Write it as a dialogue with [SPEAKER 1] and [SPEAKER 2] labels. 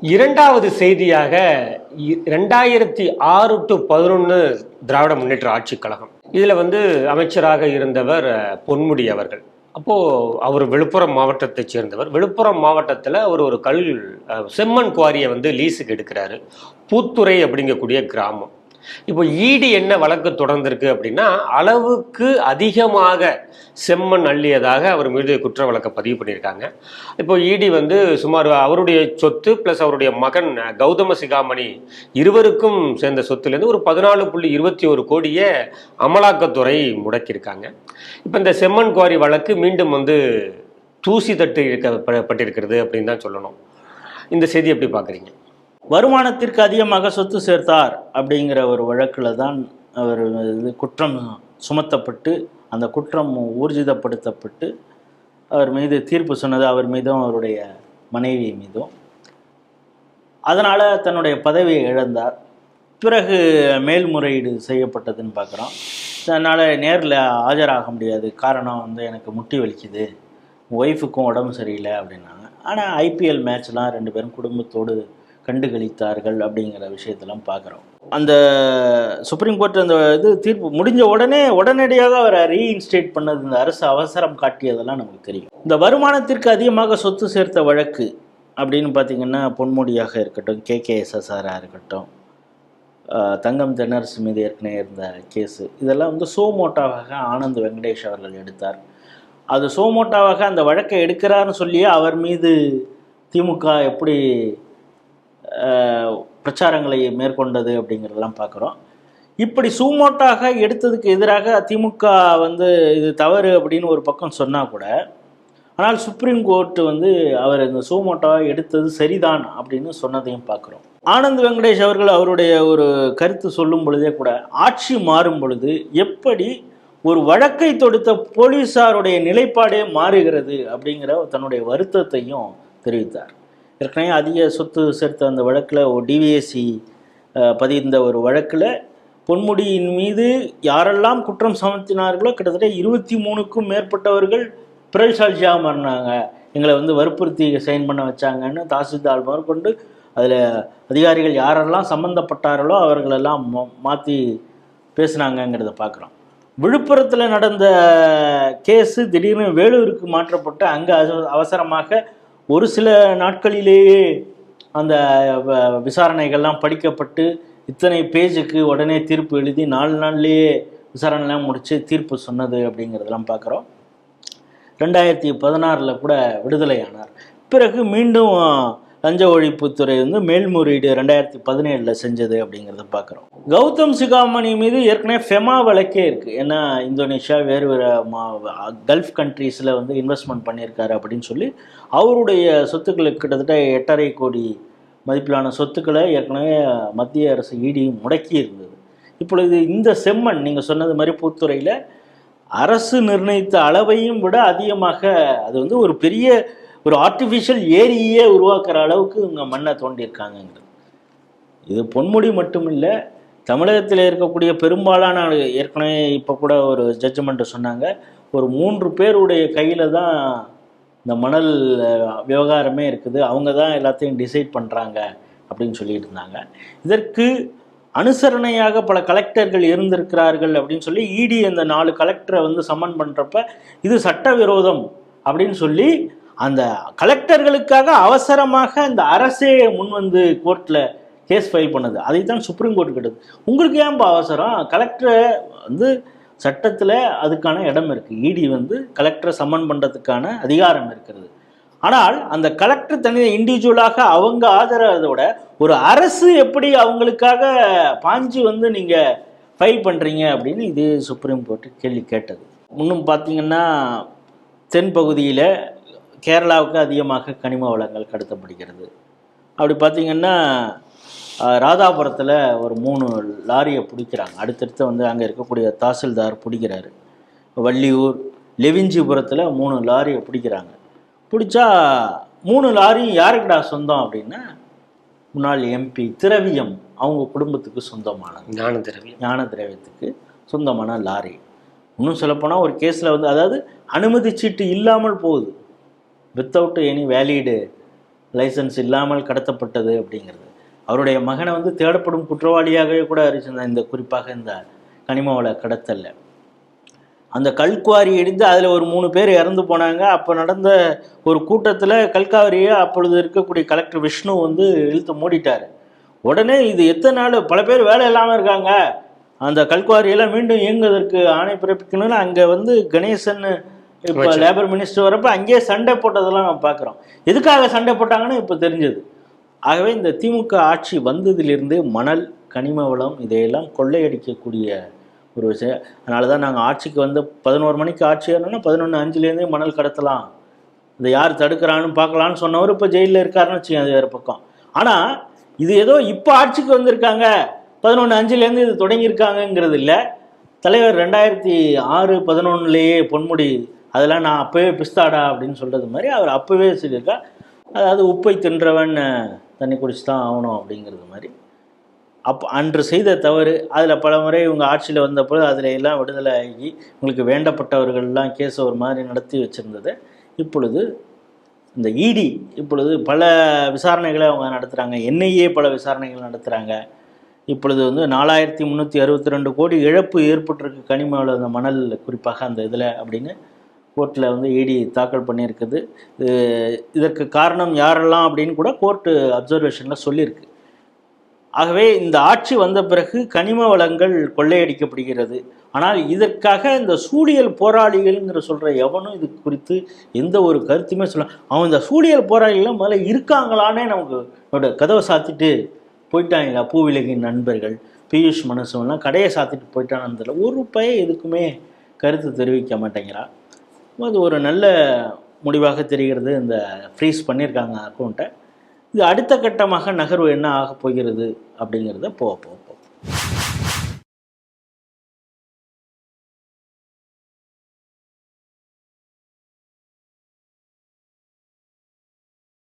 [SPEAKER 1] இரண்டாவது செய்தியாக இ- ரெண்டாயிரத்தி ஆறு டு பதினொன்று திராவிட முன்னேற்ற ஆட்சிக் கழகம். இதில் வந்து அமைச்சராக இருந்தவர் பொன்முடி அவர்கள். அப்போது அவர் விழுப்புரம் மாவட்டத்தைச் சேர்ந்தவர். விழுப்புரம் மாவட்டத்தில் அவர் ஒரு கல் செம்மன் செம்மண் குவாரியை வந்து லீஸுக்கு எடுக்கிறாரு. பூத்துறை அப்படிங்கக்கூடிய கிராமம். இப்போ ஈடி என்ன வழக்கு தொடர்ந்திருக்கு அப்படின்னா அளவுக்கு அதிகமாக செம்மண் அள்ளியதாக அவர் மீது குற்ற வழக்கை பதிவு பண்ணியிருக்காங்க. இப்போ ஈடி வந்து சுமார் அவருடைய சொத்து ப்ளஸ் அவருடைய மகன் கௌதம சிகாமணி இருவருக்கும் சேர்ந்த சொத்துலேருந்து ஒரு பதினாலு புள்ளி இருபத்தி ஒரு கோடியை அமலாக்கத்துறை முடக்கியிருக்காங்க. இப்போ இந்த செம்மண் குவாரி வழக்கு மீண்டும் வந்து தூசி தட்டு இழுக்கப்பட்டிருக்கிறது அப்படின்னு தான் சொல்லணும். இந்த செய்தி எப்படி பார்க்குறீங்க?
[SPEAKER 2] வருமானத்திற்கு அதிகமாக சொத்து சேர்த்தார் அப்படிங்கிற ஒரு வழக்கில் தான் அவர் இது குற்றம் சுமத்தப்பட்டு அந்த குற்றம் ஊர்ஜிதப்படுத்தப்பட்டு அவர் மீது தீர்ப்பு சொன்னது அவர் மீதும் அவருடைய மனைவி மீதும். அதனால் தன்னுடைய பதவியை இழந்தார். பிறகு மேல்முறையீடு செய்யப்பட்டதுன்னு பார்க்குறோம். அதனால் நேரில் ஆஜராக முடியாது. காரணம் வந்து எனக்கு முட்டி வலிக்குது. ஒய்ஃபுக்கும் உடம்பு சரியில்லை அப்படின்னாங்க. ஆனால் ஐபிஎல் மேட்ச்லாம் ரெண்டு பேரும் குடும்பத்தோடு கண்டுகளித்தார்கள் அப்படிங்கிற விஷயத்தெல்லாம் பார்க்குறோம். அந்த சுப்ரீம் கோர்ட் அந்த இது தீர்ப்பு முடிஞ்ச உடனே உடனடியாக அவரை ரீஇன்ஸ்டேட் பண்ணது இந்த அரசு அவசரம் காட்டியதெல்லாம் நமக்கு தெரியும். இந்த வருமானத்திற்கு அதிகமாக சொத்து சேர்த்த வழக்கு அப்படின்னு பார்த்தீங்கன்னா பொன்முடியாக இருக்கட்டும் கேகேஎஸ்எஸ்ஆராக இருக்கட்டும் தங்கம் தென்னரசு மீது ஏற்கனவே இருந்த கேஸு. இதெல்லாம் வந்து சோமோட்டாவாக ஆனந்த் வெங்கடேஷ் அவர்கள் எடுத்தார். அது சோமோட்டாவாக அந்த வழக்கை எடுக்கிறாருன்னு சொல்லியே அவர் மீது திமுக எப்படி பிரச்சாரங்களை மேற்கொண்டது அப்படிங்கிறதெல்லாம் பார்க்குறோம். இப்படி சூமோட்டாக எடுத்ததுக்கு எதிராக திமுக வந்து இது தவறு அப்படின்னு ஒரு பக்கம் சொன்னால் கூட ஆனால் சுப்ரீம் கோர்ட் வந்து அவர் இந்த சூமோட்டோவை எடுத்தது சரிதான் அப்படின்னு சொன்னதையும் பார்க்குறோம். ஆனந்த் வெங்கடேஷ் அவர்கள் அவருடைய ஒரு கருத்து சொல்லும் பொழுதே கூட ஆட்சி மாறும் பொழுது எப்படி ஒரு வழக்கை தொடுத்த போலீஸாருடைய நிலைப்பாடே மாறுகிறது அப்படிங்கிற தன்னுடைய வருத்தத்தையும் தெரிவித்தார். ஏற்கனவே அதிக சொத்து சேர்த்த அந்த வழக்கில் ஒரு டிவிஎஸ்சி பதிந்த ஒரு வழக்கில் பொன்முடியின் மீது யாரெல்லாம் குற்றம் சமர்த்தினார்களோ கிட்டத்தட்ட இருபத்தி மூணுக்கும் மேற்பட்டவர்கள் பிறல்சாட்சியாக மாறினாங்க. எங்களை வந்து வற்புறுத்தி சைன் பண்ண வச்சாங்கன்னு தாசில்தார் முதற்கொண்டு அதில் அதிகாரிகள் யாரெல்லாம் சம்மந்தப்பட்டார்களோ அவர்களெல்லாம் மாற்றி பேசுனாங்கங்கிறத பார்க்குறோம் விழுப்புரத்தில் நடந்த கேஸு திடீர்னு வேலூருக்கு மாற்றப்பட்டு அங்கே அவசரமாக ஒரு சில நாட்களிலேயே அந்த வ- விசாரணைகள்லாம் படிக்கப்பட்டு இத்தனை பேஜுக்கு உடனே தீர்ப்பு எழுதி நாலு நாள்லேயே விசாரணைலாம் முடித்து தீர்ப்பு சொன்னது அப்படிங்கிறதெல்லாம் பார்க்குறோம். ரெண்டாயிரத்தி பதினாறில் கூட விடுதலையானார். பிறகு மீண்டும் லஞ்ச ஒழிப்புத்துறை வந்து மேல்முறையீடு ரெண்டாயிரத்தி பதினேழில் செஞ்சது அப்படிங்கிறத பார்க்குறோம் கௌதம் சிகாமணி மீது ஏற்கனவே ஃபெமா வழக்கே இருக்குது ஏன்னா இந்தோனேஷியா வேறு வேறு மா கல்ஃப் கண்ட்ரீஸில் வந்து இன்வெஸ்ட்மெண்ட் பண்ணியிருக்காரு அப்படின்னு சொல்லி அவருடைய சொத்துக்களுக்கு கிட்டத்தட்ட எட்டரை கோடி மதிப்பிலான சொத்துக்களை ஏற்கனவே மத்திய அரசு இடி முடக்கி இருந்தது. இப்பொழுது இந்த செம்மண் நீங்கள் சொன்னது மாதிரி பூத்துறையில் அரசு நிர்ணயித்த அளவையும் விட அதிகமாக அது வந்து ஒரு பெரிய ஒரு ஆர்டிஃபிஷியல் ஏரியே உருவாக்குற அளவுக்கு இவங்க மண்ணை தோண்டியிருக்காங்கங்கிறது. இது பொன்முடி மட்டும் இல்லை தமிழகத்தில் இருக்கக்கூடிய பெரும்பாலான ஏற்கனவே இப்போ கூட ஒரு ஜட்ஜ்மெண்ட்டை சொன்னாங்க ஒரு மூன்று பேருடைய கையில் தான் இந்த மணல் விவகாரமே இருக்குது அவங்க தான் எல்லாத்தையும் டிசைட் பண்ணுறாங்க அப்படின்னு சொல்லிட்டு இருந்தாங்க. இதற்கு அனுசரணையாக பல கலெக்டர்கள் இருந்திருக்கிறார்கள் அப்படின்னு சொல்லி இடி அந்த நாலு கலெக்டரை வந்து சம்மன் பண்ணுறப்ப இது சட்டவிரோதம் அப்படின்னு சொல்லி அந்த கலெக்டர்களுக்காக அவசரமாக அந்த அரசே முன் வந்து கோர்ட்டில் கேஸ் ஃபைல் பண்ணுது. அதை தான் சுப்ரீம் கோர்ட் கேட்டது. உங்களுக்கு ஏன்பா அவசரம்? கலெக்டரை வந்து சட்டத்தில் அதுக்கான இடம் இருக்குது இடி வந்து கலெக்டரை சம்மன் பண்ணுறதுக்கான அதிகாரம் இருக்கிறது. ஆனால் அந்த கலெக்டர் தனி இண்டிவிஜுவலாக அவங்க ஆதரவதை ஒரு அரசு எப்படி அவங்களுக்காக பாஞ்சு வந்து நீங்கள் ஃபைல் பண்ணுறீங்க அப்படின்னு இது சுப்ரீம் கோர்ட்டு கேள்வி கேட்டது. இன்னும் பார்த்தீங்கன்னா தென் பகுதியில் கேரளாவுக்கு அதிகமாக கனிம வளங்கள் கடத்தப்படுகிறது. அப்படி பார்த்தீங்கன்னா ராதாபுரத்தில் ஒரு மூணு லாரியை பிடிக்கிறாங்க. அடுத்தடுத்து வந்து அங்கே இருக்கக்கூடிய தாசில்தார் பிடிக்கிறாரு. வள்ளியூர் லெவிஞ்சிபுரத்தில் மூணு லாரியை பிடிக்கிறாங்க. பிடிச்சா மூணு லாரியும் யாருக்குடா சொந்தம் அப்படின்னா முன்னாள் எம்பி திரவியம் அவங்க குடும்பத்துக்கு சொந்தமானது.
[SPEAKER 1] ஞான திரவியம்.
[SPEAKER 2] ஞான திரவியத்துக்கு சொந்தமான லாரி. இன்னும் சொல்லப்போனால் ஒரு கேஸில் வந்து அதாவது அனுமதி சீட்டு இல்லாமல் போகுது. வித்தவுட் எனி வேலிடு லைசன்ஸ் இல்லாமல் கடத்தப்பட்டது அப்படிங்கிறது. அவருடைய மகனை வந்து தேடப்படும் குற்றவாளியாகவே கூட அறிவிச்சிருந்தார் இந்த குறிப்பாக இந்த கனிம வள அந்த கல்குவாரி இடிந்து அதில் ஒரு மூணு பேர் இறந்து போனாங்க. அப்போ நடந்த ஒரு கூட்டத்தில் கல்காவரியை அப்பொழுது இருக்கக்கூடிய கலெக்டர் விஷ்ணு வந்து இழுத்து மூடிட்டார். உடனே இது எத்தனை நாள் பல பேர் வேலை இல்லாமல் இருக்காங்க. அந்த கல்குவாரியெல்லாம் மீண்டும் இயங்குவதற்கு ஆணை பிறப்பிக்கணும்னு அங்கே வந்து கணேசன் இப்போ. லேபர் மினிஸ்டர் வரப்போ அங்கேயே சண்டை போட்டதெல்லாம் நம்ம பார்க்குறோம். எதுக்காக சண்டை போட்டாங்கன்னு இப்போ தெரிஞ்சது. ஆகவே இந்த திமுக ஆட்சி வந்ததிலிருந்து மணல் கனிம வளம் இதையெல்லாம் கொள்ளையடிக்கக்கூடிய ஒரு விஷயம். அதனால தான் நாங்கள் ஆட்சிக்கு வந்து பதினோரு மணிக்கு ஆட்சி ஏறணும்னா பதினொன்று அஞ்சுலேருந்தே மணல் கடத்தலாம். இதை யார் தடுக்கிறான்னு பார்க்கலான்னு சொன்னவர் இப்போ ஜெயிலில் இருக்காருன்னு வச்சுக்கோங்க அது வேறு பக்கம். ஆனால் இது ஏதோ இப்போ ஆட்சிக்கு வந்திருக்காங்க. பதினொன்று அஞ்சுலேருந்து இது தொடங்கியிருக்காங்கங்கிறது இல்லை. தலைவர் ரெண்டாயிரத்தி ஆறு பதினொன்றுலேயே பொன்முடி அதெல்லாம் நான் அப்போவே பிஸ்தாடா அப்படின்னு சொல்கிறது மாதிரி அவர் அப்போவே சொல்லியிருக்கா. அதாவது உப்பை தின்றவன் தண்ணி குடிச்சு தான் ஆகணும் அப்படிங்கிறது மாதிரி. அப் அன்று செய்த தவறு அதில் பல முறை இவங்க ஆட்சியில் வந்தபோது அதில் எல்லாம் விடுதலை ஆகி உங்களுக்கு வேண்டப்பட்டவர்கள்லாம் கேஸ் ஒரு மாதிரி நடத்தி வச்சுருந்தது. இப்பொழுது இந்த இடி இப்பொழுது பல விசாரணைகளை அவங்க நடத்துகிறாங்க என்ஐஏ பல விசாரணைகள் நடத்துகிறாங்க இப்பொழுது வந்து நாலாயிரத்தி முந்நூற்றி அறுபத்தி ரெண்டு கோடி இழப்பு ஏற்பட்டிருக்கு கனிம அந்த மணல் குறிப்பாக அந்த இதில் அப்படின்னு கோர்ட்டில் வந்து இடி தாக்கல் பண்ணியிருக்குது. இது இதற்கு காரணம் யாரெல்லாம் அப்படின்னு கூட கோர்ட்டு அப்சர்வேஷனில் சொல்லியிருக்கு. ஆகவே இந்த ஆட்சி வந்த பிறகு கனிம வளங்கள் கொள்ளையடிக்கப்படுகிறது. ஆனால் இதற்காக இந்த சூழியல் போராளிகள்ங்கிற சொல்கிற எவனும் இது குறித்து எந்த ஒரு கருத்துமே சொல்ல அவன் இந்த சூழியல் போராளிகள்லாம் முதல்ல இருக்காங்களானே நமக்கு கதவை சாத்திட்டு போயிட்டாங்களா? பூவிலகின் நண்பர்கள் பியூஷ் மனசுலாம் கடையை சாத்திட்டு போயிட்டான்னு தெரியல. ஒரு பய எதுக்குமே கருத்து தெரிவிக்க மாட்டேங்கிறான். அது ஒரு நல்ல முடிவாக தெரிகிறது. இந்த ஃப்ரீஸ் பண்ணியிருக்காங்க அக்கௌண்ட்டை இது அடுத்த கட்டமாக நகர்வு என்ன ஆக போகிறது அப்படிங்கிறத போக போக போக